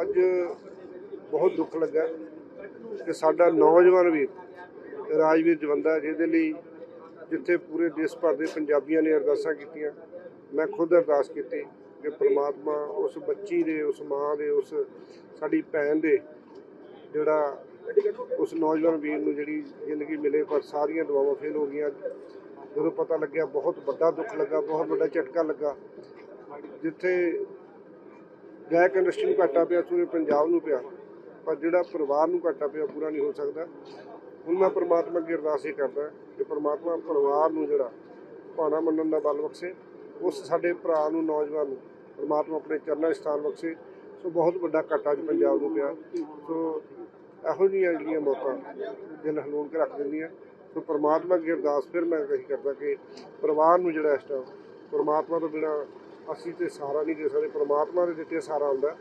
ਅੱਜ ਬਹੁਤ ਦੁੱਖ ਲੱਗਾ ਕਿ ਸਾਡਾ ਨੌਜਵਾਨ ਵੀਰ ਰਾਜਵੀਰ ਜਵੰਦਾ ਜਿਹਦੇ ਲਈ ਜਿੱਥੇ ਪੂਰੇ ਦੇਸ਼ ਭਰ ਦੇ ਪੰਜਾਬੀਆਂ ਨੇ ਅਰਦਾਸਾਂ ਕੀਤੀਆਂ, ਮੈਂ ਖੁਦ ਅਰਦਾਸ ਕੀਤੀ ਕਿ ਪ੍ਰਮਾਤਮਾ ਉਸ ਬੱਚੀ ਦੇ, ਉਸ ਮਾਂ ਦੇ, ਉਸ ਸਾਡੀ ਭੈਣ ਦੇ ਜਿਹੜਾ ਉਸ ਨੌਜਵਾਨ ਵੀਰ ਨੂੰ ਜਿਹੜੀ ਜ਼ਿੰਦਗੀ ਮਿਲੇ, ਪਰ ਸਾਰੀਆਂ ਦੁਆਵਾਂ ਫੇਲ ਹੋ ਗਈਆਂ। ਜਦੋਂ ਪਤਾ ਲੱਗਿਆ, ਬਹੁਤ ਵੱਡਾ ਦੁੱਖ ਲੱਗਾ, ਬਹੁਤ ਵੱਡਾ ਝਟਕਾ ਲੱਗਾ, ਜਿੱਥੇ ਗਾਇਕ ਇੰਡਸਟਰੀ ਨੂੰ ਘਾਟਾ ਪਿਆ ਪੂਰੇ ਪੰਜਾਬ ਨੂੰ ਪਿਆ। ਪਰ ਜਿਹੜਾ ਪਰਿਵਾਰ ਨੂੰ ਘਾਟਾ ਪਿਆ, ਪੂਰਾ ਨਹੀਂ ਹੋ ਸਕਦਾ। ਹੁਣ ਮੈਂ ਪ੍ਰਮਾਤਮਾ ਅੱਗੇ ਅਰਦਾਸ ਇਹ ਕਰਦਾ ਕਿ ਪ੍ਰਮਾਤਮਾ ਪਰਿਵਾਰ ਨੂੰ ਜਿਹੜਾ ਭਾਣਾ ਮੰਨਣ ਦਾ ਬਲ ਬਖਸ਼ੇ, ਉਸ ਸਾਡੇ ਭਰਾ ਨੂੰ, ਨੌਜਵਾਨ ਨੂੰ, ਪ੍ਰਮਾਤਮਾ ਆਪਣੇ ਚਰਨਾਂ 'ਚ ਸਥਾਨ ਬਖਸ਼ੇ। ਸੋ ਬਹੁਤ ਵੱਡਾ ਘਾਟਾ ਅੱਜ ਪੰਜਾਬ ਨੂੰ ਪਿਆ। ਸੋ ਇਹੋ ਜਿਹੀਆਂ ਜਿਹੜੀਆਂ ਮੌਤਾਂ ਦਿਲ ਹਲੂਣ ਕੇ ਰੱਖ ਦਿੰਦੀਆਂ। ਸੋ ਪ੍ਰਮਾਤਮਾ ਅੱਗੇ ਅਰਦਾਸ ਫਿਰ ਮੈਂ ਕਹੀ ਕਰਦਾ ਕਿ ਪਰਿਵਾਰ ਨੂੰ ਜਿਹੜਾ ਇਸ ਟਾਈਮ ਪਰਮਾਤਮਾ ਤੋਂ ਬਿਨਾ ਅਸੀਂ ਤੇ ਸਹਾਰਾ ਨਹੀਂ ਦੇ ਸਕਦੇ, ਪ੍ਰਮਾਤਮਾ ਦੇ ਦਿੱਤੇ ਸਹਾਰਾ ਹੁੰਦਾ,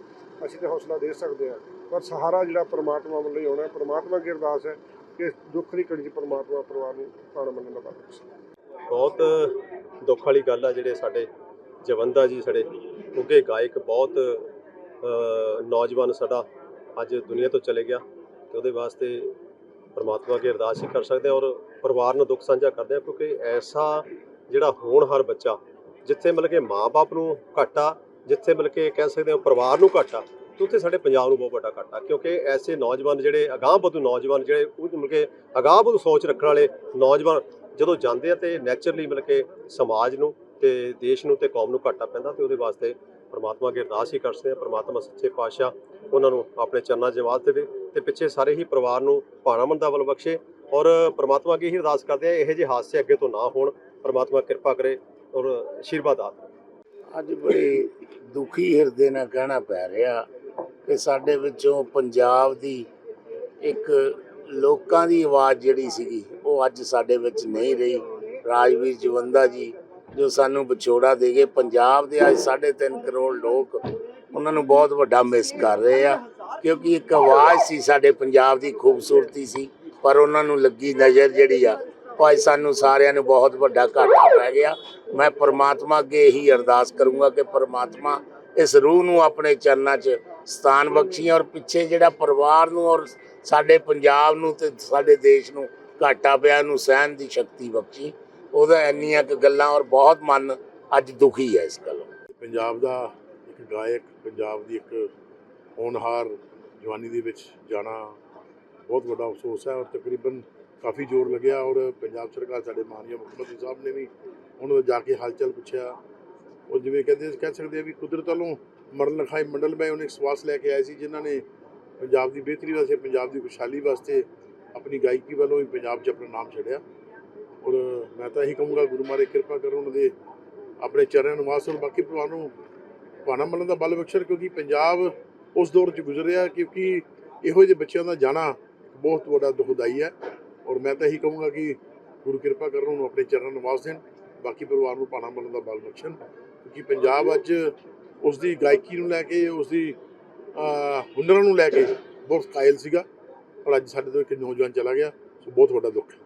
ਅਸੀਂ ਤੇ ਹੌਸਲਾ ਦੇ ਸਕਦੇ ਹਾਂ। ਪਰ ਸਹਾਰਾ ਜਿਹੜਾ ਪ੍ਰਮਾਤਮਾ ਵੱਲੋਂ ਹੀ ਆਉਣਾ ਪ੍ਰਮਾਤਮਾ ਅੱਗੇ ਅਰਦਾਸ ਹੈ ਕਿ ਦੁੱਖ ਦੀ ਘੜੀ 'ਚ ਪ੍ਰਮਾਤਮਾ ਪਰਿਵਾਰ ਨੂੰ ਪਾਣਾ ਮੰਨਣ ਦਾ ਬਖਸ਼ ਬਹੁਤ ਦੁੱਖ ਵਾਲੀ ਗੱਲ ਆ ਜਿਹੜੇ ਸਾਡੇ ਜਵੰਦਾ ਜੀ, ਸਾਡੇ ਉੱਗੇ ਗਾਇਕ, ਬਹੁਤ ਨੌਜਵਾਨ ਸਾਡਾ ਅੱਜ ਦੁਨੀਆ ਤੋਂ ਚਲੇ ਗਿਆ ਤੇ ਉਹਦੇ ਵਾਸਤੇ ਪਰਮਾਤਮਾ ਅੱਗੇ ਅਰਦਾਸ ਹੀ ਕਰ ਸਕਦੇ ਹਾਂ ਔਰ ਪਰਿਵਾਰ ਨੂੰ ਦੁੱਖ ਸਾਂਝਾ ਕਰਦੇ ਹਾਂ ਕਿਉਂਕਿ ਐਸਾ ਜਿਹੜਾ ਹੋਣਹਾਰ ਬੱਚਾ ਜਿੱਥੇ ਮਤਲਬ ਕਿ ਮਾਪੇ ਨੂੰ ਘਾਟਾ ਜਿੱਥੇ ਮਤਲਬ ਕਿ ਕਹਿ ਸਕਦੇ ਹਾਂ ਪਰਿਵਾਰ ਨੂੰ ਘਾਟਾ ਤੇ ਉੱਥੇ ਸਾਡੇ ਪੰਜਾਬ ਨੂੰ ਬਹੁਤ ਵੱਡਾ ਘਾਟਾ, ਕਿਉਂਕਿ ਐਸੇ ਨੌਜਵਾਨ ਜਿਹੜੇ ਅਗਾਂਹ ਵਧੂ ਨੌਜਵਾਨ ਜਿਹੜੇ ਉਹ ਮਤਲਬ ਕਿ ਅਗਾਂਹ ਵਧੂ ਸੋਚ ਰੱਖਣ ਵਾਲੇ ਨੌਜਵਾਨ ਜਦੋਂ ਜਾਂਦੇ ਆ ਤੇ ਨੈਚੁਰਲੀ ਮਤਲਬ ਕਿ ਸਮਾਜ ਨੂੰ ਤੇ ਦੇਸ਼ ਨੂੰ ਤੇ ਕੌਮ ਨੂੰ ਘਾਟਾ ਪੈਂਦਾ ਤੇ ਉਹਦੇ ਵਾਸਤੇ ਪਰਮਾਤਮਾ ਅੱਗੇ ਅਰਦਾਸ ਹੀ ਕਰਦੇ ਆ, ਪਰਮਾਤਮਾ ਸੱਚੇ ਪਾਤਸ਼ਾਹ ਉਹਨਾਂ ਨੂੰ ਆਪਣੇ ਚਰਨਾਂ 'ਚ ਜਮਾਤ ਦੇਵੇ ਤੇ ਪਿੱਛੇ ਸਾਰੇ ਹੀ ਪਰਿਵਾਰ ਨੂੰ ਭਾਣਾ ਮੰਦਾ ਵੱਲ ਬਖਸ਼ੇ ਔਰ ਪਰਮਾਤਮਾ ਅੱਗੇ ਹੀ ਅਰਦਾਸ ਕਰਦੇ ਆ, ਇਹੋ ਜਿਹੇ ਹਾਦਸੇ ਅੱਗੇ ਤੋਂ ਨਾ ਹੋਣ, ਪਰਮਾਤਮਾ ਕਿਰਪਾ ਕਰੇ ਔਰ ਆਸ਼ੀਰਵਾਦ ਆ ਅੱਜ ਬੜੇ ਦੁਖੀ ਹਿਰਦੇ ਨਾਲ ਕਹਿਣਾ ਪੈ ਰਿਹਾ ਕਿ ਸਾਡੇ ਵਿੱਚੋਂ ਪੰਜਾਬ ਦੀ ਇੱਕ ਲੋਕਾਂ ਦੀ ਆਵਾਜ਼ ਜਿਹੜੀ ਸੀਗੀ, ਉਹ ਅੱਜ ਸਾਡੇ ਵਿੱਚ ਨਹੀਂ ਰਹੀ। ਰਾਜਵੀਰ ਜਵੰਦਾ ਜੀ, ਜੋ ਸਾਨੂੰ ਵਿਛੋੜਾ ਦੇ ਗਏ, ਪੰਜਾਬ ਦੇ ਅੱਜ 3.5 ਕਰੋੜ ਲੋਕ ਉਹਨਾਂ ਨੂੰ ਬਹੁਤ ਵੱਡਾ ਮਿਸ ਕਰ ਰਹੇ ਆ, ਕਿਉਂਕਿ ਇੱਕ ਆਵਾਜ਼ ਸੀ ਸਾਡੇ ਪੰਜਾਬ ਦੀ, ਖੂਬਸੂਰਤੀ ਸੀ, ਪਰ ਉਹਨਾਂ ਨੂੰ ਲੱਗੀ ਨਜ਼ਰ ਜਿਹੜੀ ਆ ਅੱਜ ਸਾਨੂੰ ਸਾਰਿਆਂ ਨੂੰ ਬਹੁਤ ਵੱਡਾ ਘਾਟਾ ਪੈ ਗਿਆ। ਮੈਂ ਪਰਮਾਤਮਾ ਅੱਗੇ ਇਹੀ ਅਰਦਾਸ ਕਰੂੰਗਾ ਕਿ ਪਰਮਾਤਮਾ ਇਸ ਰੂਹ ਨੂੰ ਆਪਣੇ ਚਰਨਾਂ 'ਚ ਸਥਾਨ ਬਖਸ਼ੀ ਔਰ ਪਿੱਛੇ ਜਿਹੜਾ ਪਰਿਵਾਰ ਨੂੰ ਔਰ ਸਾਡੇ ਪੰਜਾਬ ਨੂੰ ਤੇ ਸਾਡੇ ਦੇਸ਼ ਨੂੰ ਘਾਟਾ ਪਿਆ ਨੂੰ ਸਹਿਣ ਦੀ ਸ਼ਕਤੀ ਬਖਸ਼ੀ। ਉਹਦਾ ਇੰਨੀਆਂ ਕੁ ਗੱਲਾਂ ਔਰ ਬਹੁਤ ਮਨ ਅੱਜ ਦੁਖੀ ਹੈ ਇਸ ਗੱਲੋਂ ਪੰਜਾਬ ਦਾ ਇੱਕ ਗਾਇਕ, ਪੰਜਾਬ ਦੀ ਇੱਕ ਹੋਣਹਾਰ ਜਵਾਨੀ ਦੇ ਵਿੱਚ ਜਾਣਾ ਬਹੁਤ ਵੱਡਾ ਅਫਸੋਸ ਹੈ ਔਰ ਤਕਰੀਬਨ ਕਾਫੀ ਜ਼ੋਰ ਲੱਗਿਆ ਔਰ ਪੰਜਾਬ ਸਰਕਾਰ ਸਾਡੇ ਮਾਨਯੋਗ ਮੁੱਖ ਮੰਤਰੀ ਸਾਹਿਬ ਨੇ ਵੀ ਉਹਨਾਂ ਦਾ ਜਾ ਕੇ ਹਾਲਚਲ ਪੁੱਛਿਆ। ਔਰ ਜਿਵੇਂ ਕਹਿੰਦੇ ਕਹਿ ਸਕਦੇ ਆ ਵੀ ਕੁਦਰਤ ਵੱਲੋਂ ਮਰਨ ਲਿਖਾਈ ਮੰਡਲ ਮੈਂ ਉਹਨੇ ਇੱਕ ਸਵਾਸ ਲੈ ਕੇ ਆਏ ਸੀ ਜਿਨ੍ਹਾਂ ਨੇ ਪੰਜਾਬ ਦੀ ਬਿਹਤਰੀ ਵਾਸਤੇ, ਪੰਜਾਬ ਦੀ ਖੁਸ਼ਹਾਲੀ ਵਾਸਤੇ ਆਪਣੀ ਗਾਇਕੀ ਵੱਲੋਂ ਹੀ ਪੰਜਾਬ 'ਚ ਆਪਣਾ ਨਾਮ ਛੱਡਿਆ। ਔਰ ਮੈਂ ਤਾਂ ਇਹੀ ਕਹੂੰਗਾ, ਗੁਰੂ ਮਹਾਰਾਜ ਕਿਰਪਾ ਕਰੋ ਉਹਨਾਂ ਦੇ ਆਪਣੇ ਚਰਨ ਨੂੰ ਔਰ ਬਾਕੀ ਪਰਿਵਾਰ ਨੂੰ ਭਾਣਾ ਮੰਨਣ ਦਾ ਬਲ ਬਖਸ਼ਰ ਕਿਉਂਕਿ ਪੰਜਾਬ ਉਸ ਦੌਰ 'ਚ ਗੁਜ਼ਰਿਆ, ਕਿਉਂਕਿ ਇਹੋ ਜਿਹੇ ਬੱਚਿਆਂ ਦਾ ਜਾਣਾ ਬਹੁਤ ਵੱਡਾ ਦੁਖਦਾਈ ਹੈ ਔਰ ਮੈਂ ਤਾਂ ਇਹੀ ਕਹੂੰਗਾ ਕਿ ਗੁਰੂ ਕਿਰਪਾ ਕਰਨ ਉਹਨੂੰ ਆਪਣੇ ਚਰਨਾਂ ਨਿਵਾਸ ਦੇਣ ਬਾਕੀ ਪਰਿਵਾਰ ਨੂੰ ਪਾਣਾ ਬਣਨ ਦਾ ਬਲ ਬਖਸ਼ਣ ਕਿਉਂਕਿ ਪੰਜਾਬ ਅੱਜ ਉਸ ਦੀ ਗਾਇਕੀ ਨੂੰ ਲੈ ਕੇ ਉਸ ਦੀ ਅਹ, ਹੁਨਰਾਂ ਨੂੰ ਲੈ ਕੇ ਬਹੁਤ ਕਾਇਲ ਸੀਗਾ ਔਰ ਅੱਜ ਸਾਡੇ ਤੋਂ ਇੱਕ ਨੌਜਵਾਨ ਚਲਾ ਗਿਆ ਸੋ ਬਹੁਤ ਵੱਡਾ ਦੁੱਖ ਹੈ।